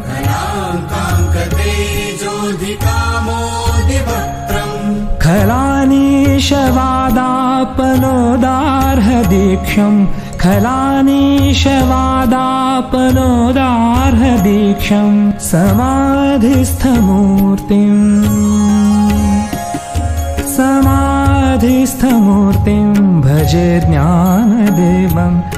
कलाङ्काङ्कतेजोऽधिकामोदिवक्त्रम् खलानीशवादापनोदार्हदीक्षम्। खलानीशवादापनोदार्हदीक्षम्। समाधिस्थमूर्तिम्। समाधिस्थमूर्तिं भजे ज्ञानदेवं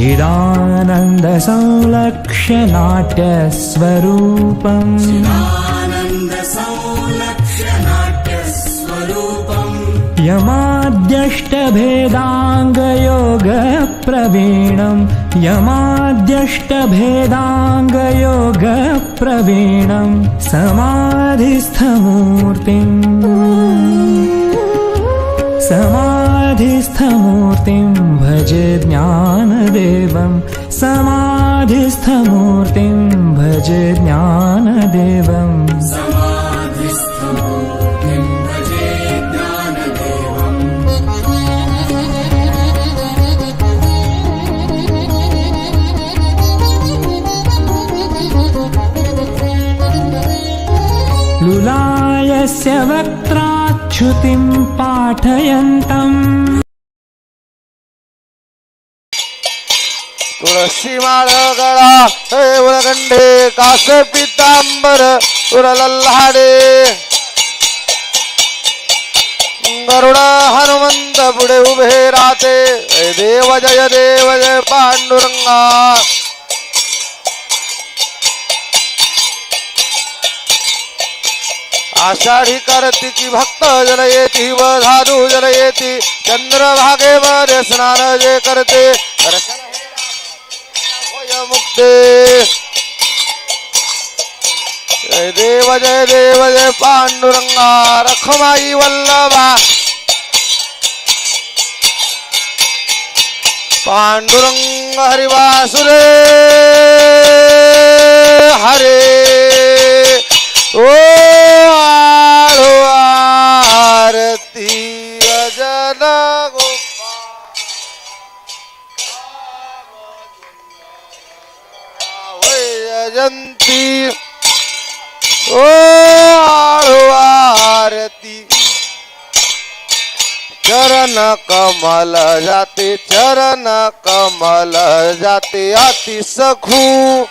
चिदानन्दसंलक्ष्यनाट्यस्वरूपम् यमाद्यष्टभेदाङ्गयोगप्रवीणम् यमाद्यष्टभेदाङ्गयोगप्रवीणम् समाधिस्थमूर्तिम् समा समाधिस्थमूर्तिं भजे ज्ञानदेवं। समाधिस्थमूर्तिं भजे ज्ञानदेवम् लुलायस्य वक्त्राच्छुतिं पाठयन्तम् तुळशी माळ गळा हे उरगंडे कास पितांबर उरलल्हाडे. गरुड हनुमंत पुढे उभे राहते. जय देव जय देव जय पांडुरंगा. आषाढी कार्तिकी भक्त जल येती व साधू जल येती चंद्रभागेवर स्नान जे करते। मुक्ते। जय देव जय देव, जय पांडुरंगा रखमाई वल्लभा। पांडुरंग हरिवासुरे, हरे। ओ कमल जाते चरण कमल जाते अति सखू.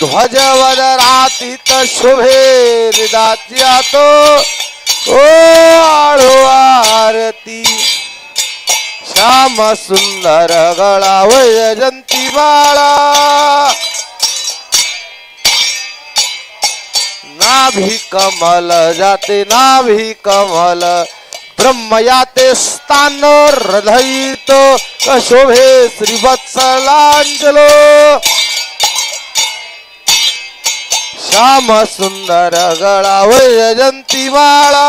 ध्वज वदरातीत शुभे हृदाच्या तो. ओ आळो आरती. श्याम सुंदर गळा वयजंती माळा नाभी कमल जाते नाभी कमल ब्रह्मया ते स्थान हृदयित शोभे श्रीवत्सलांजलो। श्याम सुंदर गळा वयजंती माळा।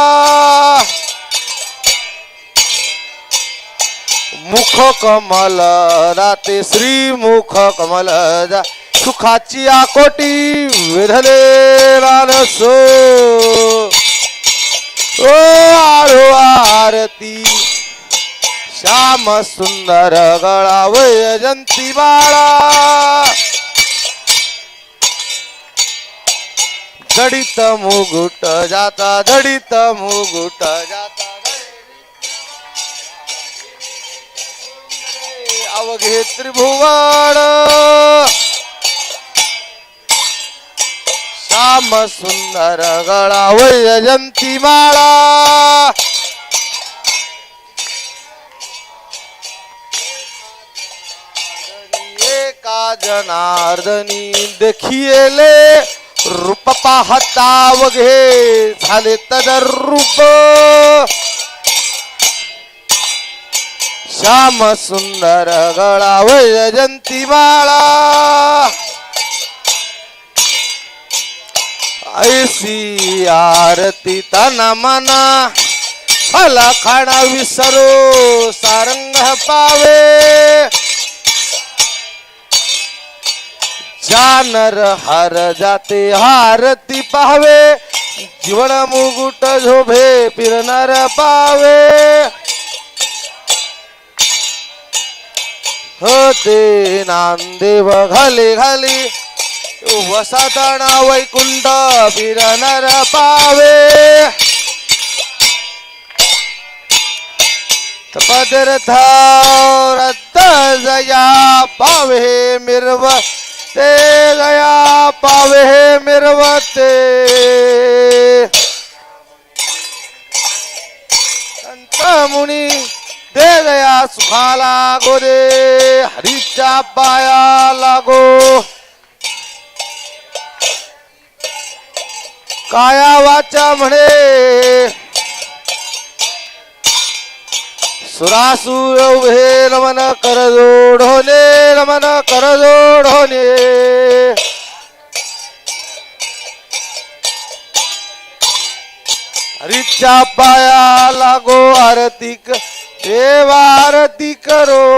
मुख कमल राते श्री मुख कमल जा सुखाची आकोटी विधले रानसो। ओ आरती. श्याम सुंदर गळा वैजंती बाळा. धडित मुगुट जाता धडित मुगुट जाता. अवघे त्रिभुवाड श्याम सुंदर गळा वैजयंती माळा एका जनार्दनी देखिले रूप पाहता वघे झाले तदर रूप श्याम सुंदर गळा वैजयंती माळा ऐसी आरती तन मना। फला खाणा विसरो सारंग पावे। जानर हार जाते हारती पाहावे जीवन मुगुट झोभे फिरणार पावे। होते नांदेव घाली घाली। वसातणा वैकुंठ फिरणार पावे। पदरथा जया पावे मिरव ते जया पावे मिरवते। संत मुनी दे गया सुखाला गो दे हरीच्या पाया लागो। काया वाचा म्हणे. सुरासुर उभे रमन कर जोडोने रमन कर जोडोने. हरीच्या पाया लागो आरती क- देवा आरती करो.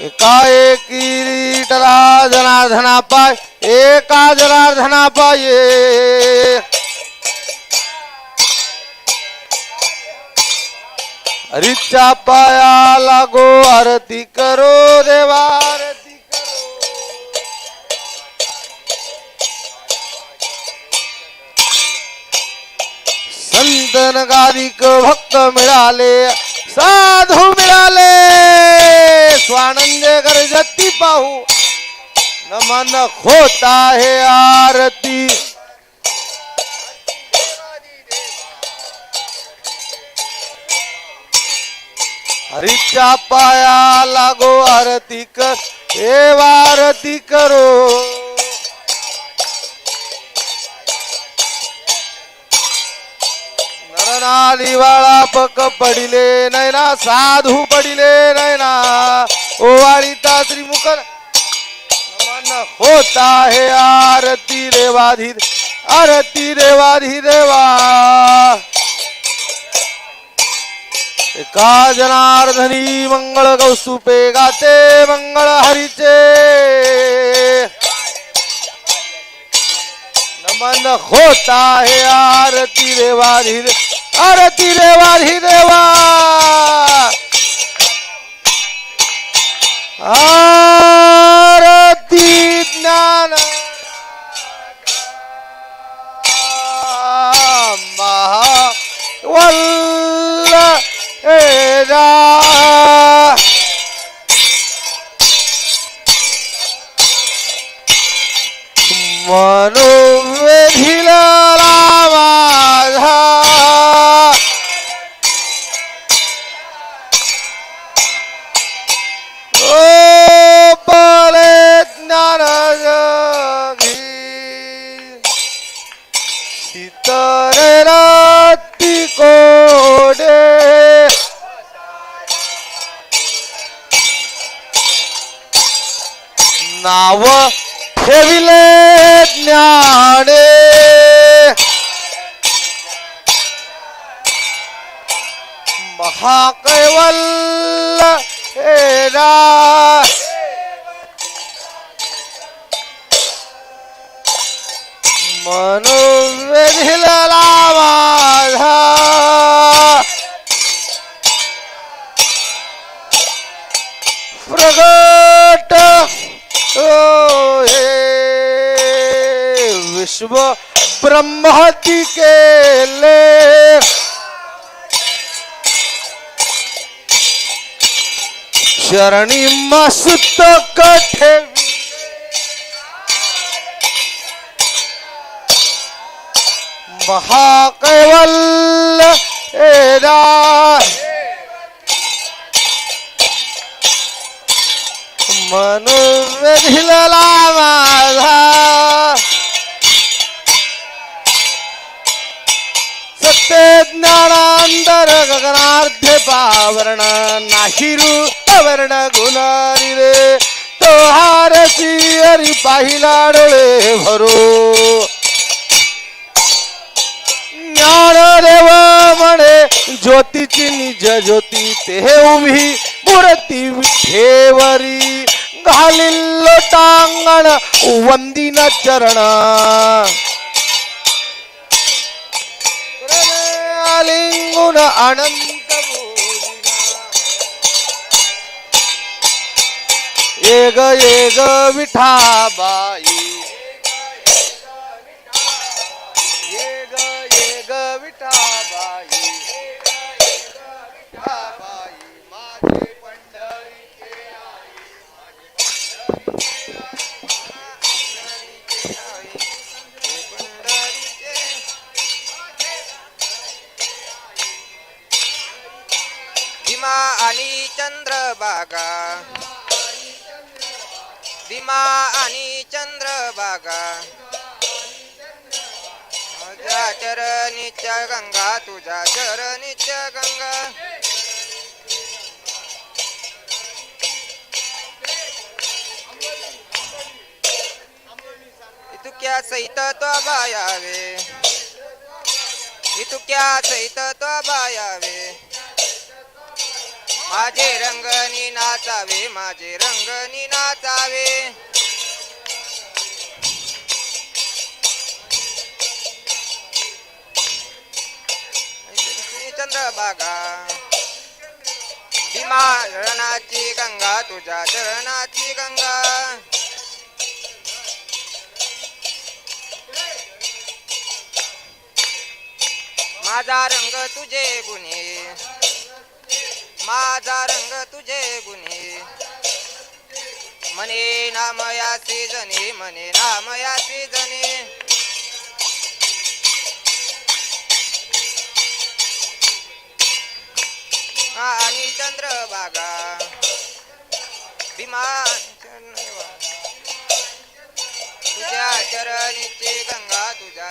एका एकी टला जनार्दना पाय एका जनार्दना पाये हरीच्या पाया लागो आरती करो देवा, आरती करो। संतन गादिक भक्त साधू मिळाले। स्वानंद गरजती पाहू. नमन होत आहे आरती. हरीच्या पाया लागो आरती कर देवा आरती करो. नैना वाळा पक पडिले नैना साधू पडिले नैना ओवाळीता त्रिमुख नमन होत आरती रेवाधी आरती देवाधी देवा. एका जनार्दनी मंगळ कौस्तुपे गाते मंगळ हरीचे. नमन होता हे आरती रेवाधी आरती देवाधी देवा आरती ज्ञान महा वल्ल हे रा नाव ठेविले ज्ञाने. महाकैवल हेरा म्हणून माझा विश्व ब्रह्मती केले शरणी मस्त कठे महाकैवल एरा मनुवेधिला माझा। सत्य गगनार्थ पावरण नाही वर्ण गुणारी रे तो हारसी हरी पाहिला डोळे भरू. ज्ञानदेव म्हणे ज्योतीची निज ज्योती ते उभी मूर्ती विठेवरी. घालिल्लो टांगण वंदिन चरण. आलिंगुन अनंत येग येग विठाबाई बागा. भीमा आणि चंद्रभागा तुझ्या चरणीच्या गंगा तुझ्या चरणीच्या गंगा. इतुक्या सहित तो बायावे. इतुक्या सहित तो बायावे. माझे रंगनी नाचावे माझे रंगनी नाचावे चंद्रभागा भीमा चरणाची गंगा तुझ्या चरणाची गंगा. माझा रंग तुझे गुन्हे माझा रंग तुझे गुन्हे मने नामयासी जने म्हणे नामयासी जने. हा आणि चंद्रभागा भीमा चंद्रभागा. तुझ्या चरणीची गंगा तुझ्या